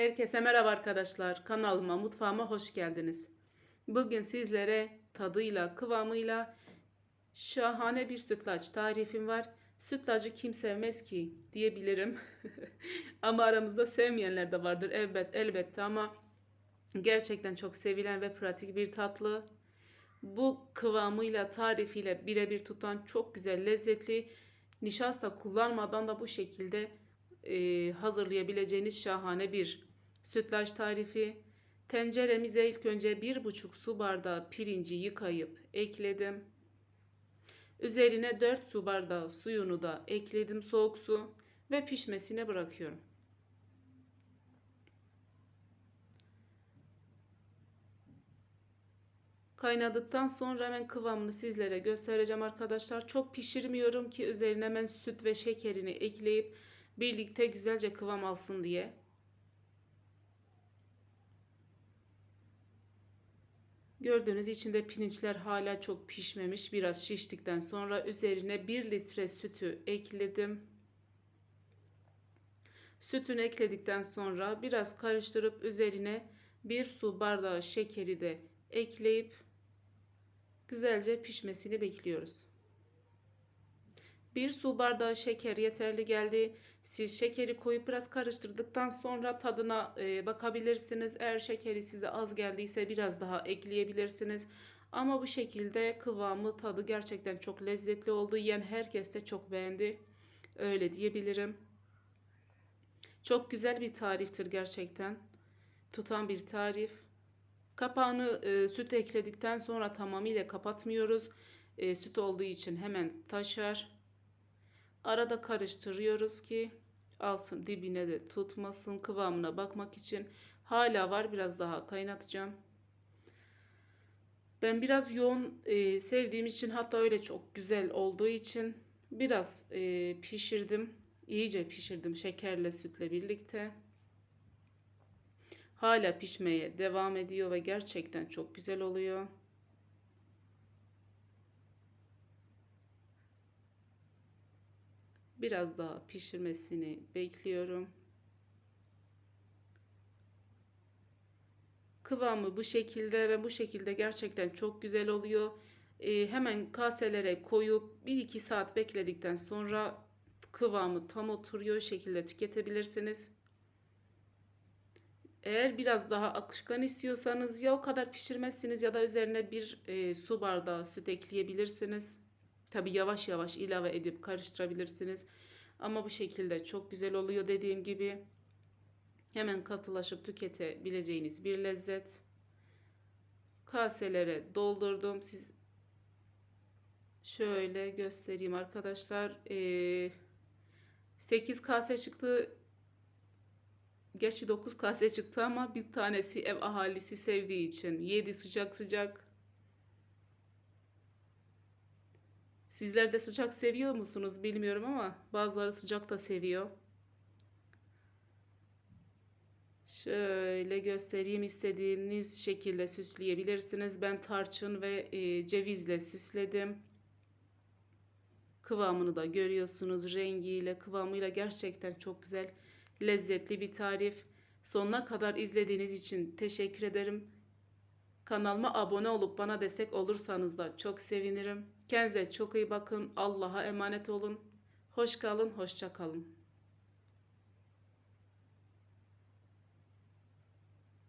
Herkese merhaba arkadaşlar. Kanalıma, mutfağıma hoş geldiniz. Bugün sizlere tadıyla, kıvamıyla şahane bir sütlaç tarifim var. Sütlacı kim sevmez ki diyebilirim. ama aramızda sevmeyenler de vardır elbet elbette ama gerçekten çok sevilen ve pratik bir tatlı. Bu kıvamıyla, tarifiyle birebir tutan çok güzel, lezzetli, nişasta kullanmadan da bu şekilde hazırlayabileceğiniz şahane bir sütlaç tarifi. Tenceremize ilk önce 1,5 su bardağı pirinci yıkayıp ekledim. Üzerine 4 su bardağı suyunu da ekledim soğuk su ve pişmesine bırakıyorum. Kaynadıktan sonra hemen kıvamını sizlere göstereceğim arkadaşlar. Çok pişirmiyorum ki üzerine hemen süt ve şekerini ekleyip birlikte güzelce kıvam alsın diye. Gördüğünüz içinde pirinçler hala çok pişmemiş. Biraz şiştikten sonra üzerine 1 litre sütü ekledim. Sütünü ekledikten sonra biraz karıştırıp üzerine 1 su bardağı şekeri de ekleyip güzelce pişmesini bekliyoruz. 1 su bardağı şeker yeterli geldi. Siz şekeri koyup biraz karıştırdıktan sonra tadına e, bakabilirsiniz. Eğer şekeri size az geldiyse biraz daha ekleyebilirsiniz. Ama bu şekilde kıvamı tadı gerçekten çok lezzetli oldu. Yiyen herkes de çok beğendi. Öyle diyebilirim. Çok güzel bir tariftir gerçekten. Tutan bir tarif. Kapağını e, süt ekledikten sonra tamamıyla kapatmıyoruz. E, süt olduğu için hemen taşar. Arada karıştırıyoruz ki altın dibine de tutmasın kıvamına bakmak için. Hala var biraz daha kaynatacağım. Ben biraz yoğun e, sevdiğim için hatta öyle çok güzel olduğu için biraz e, pişirdim. İyice pişirdim şekerle sütle birlikte. Hala pişmeye devam ediyor ve gerçekten çok güzel oluyor. Biraz daha pişirmesini bekliyorum. Kıvamı bu şekilde ve bu şekilde gerçekten çok güzel oluyor. Ee, hemen kaselere koyup 1-2 saat bekledikten sonra kıvamı tam oturuyor şekilde tüketebilirsiniz. Eğer biraz daha akışkan istiyorsanız ya o kadar pişirmezsiniz ya da üzerine bir e, su bardağı süt ekleyebilirsiniz. Tabi yavaş yavaş ilave edip karıştırabilirsiniz. Ama bu şekilde çok güzel oluyor dediğim gibi. Hemen katılaşıp tüketebileceğiniz bir lezzet. Kaselere doldurdum. Siz şöyle göstereyim arkadaşlar. Ee, 8 kase çıktı. Gerçi 9 kase çıktı ama bir tanesi ev ahalisi sevdiği için 7 sıcak sıcak Sizler de sıcak seviyor musunuz bilmiyorum ama bazıları sıcak da seviyor. Şöyle göstereyim istediğiniz şekilde süsleyebilirsiniz. Ben tarçın ve e, cevizle süsledim. Kıvamını da görüyorsunuz. Rengiyle, kıvamıyla gerçekten çok güzel, lezzetli bir tarif. Sonuna kadar izlediğiniz için teşekkür ederim. Kanalıma abone olup bana destek olursanız da çok sevinirim. Kendinize çok iyi bakın. Allah'a emanet olun. Hoş kalın, hoşça kalın.